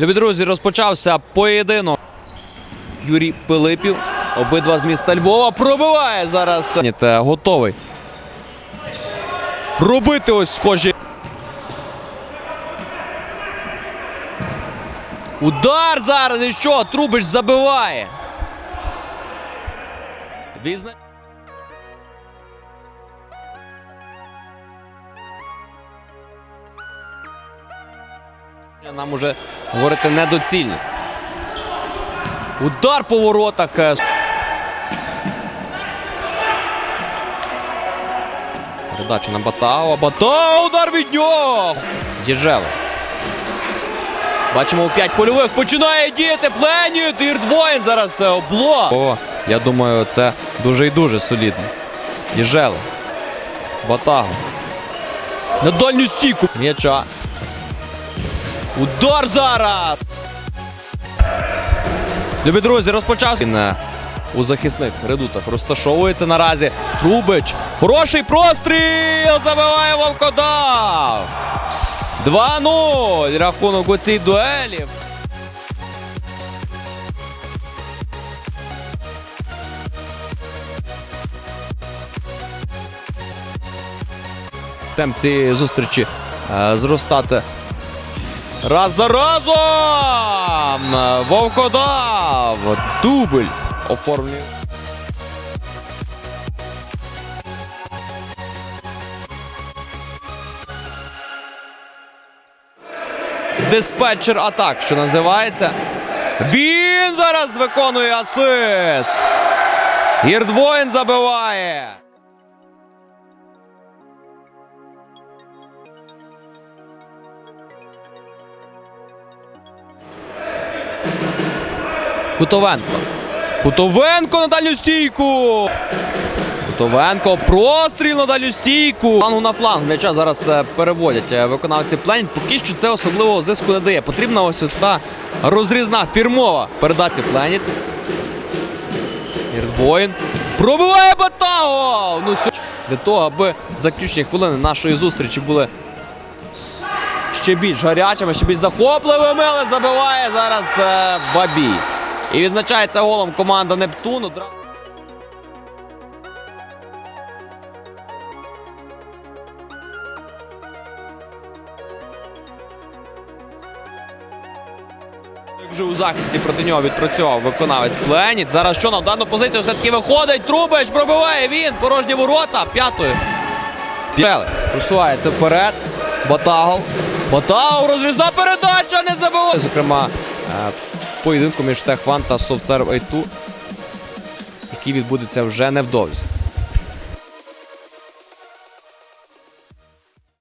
Любі друзі, розпочався поєдинок. Юрій Пилипів. Обидва з міста Львова. Пробиває зараз. Готовий. Пробити ось схожі. Удар зараз. І що? Трубич забиває. Візна. Нам уже говорити недоцільно. Удар по воротах. е, Передача на Батао. Батао, удар від нього. Єжело. Бачимо у 5 польових. Починає діяти Пленіт. Ірдвоїн зараз е, обло. О, я думаю, це дуже і дуже солідно. Єжело. Батаго. На дальню стійку. М'яча. Удар зараз! Любі друзі, розпочався. У захисних редутах розташовується наразі. Трубич. Хороший простріл! Забиває Вовкодав! 2-0. Рахунок у цій дуелі. Темп цієї зустрічі е, зростати Раз за разом! Вовкодав! Дубль оформлює. Диспетчер атак, що називається. Він зараз виконує асист. Гірдвоїн забиває. Кутовенко. Кутовенко на дальню стійку. Кутовенко. Простріл на дальню стійку. Флангу на фланг. М'яча зараз е, переводять е, виконавці плень. Поки що це особливого зиску не дає. Потрібна ось та розрізна фірмова передача Пленіт. Ірдвоїн. Пробиває Батаго! Ну, для того, аби заключні хвилини нашої зустрічі були ще більш гарячими, ще більш захопливими, але забиває зараз е, Бабій. І відзначається голом команда Нептун. Одра- Як же у захисті проти нього відпрацьовував виконавець Пленіт. Зараз що на дану позицію все-таки виходить. Трубич пробиває він. Порожні ворота. П'ятою. Просувається вперед. Батагов. Батагов. Розрізна передача. Не забиває. Зокрема, е, поєдинку між Техван та Софтсерв Айту, який відбудеться вже невдовзі.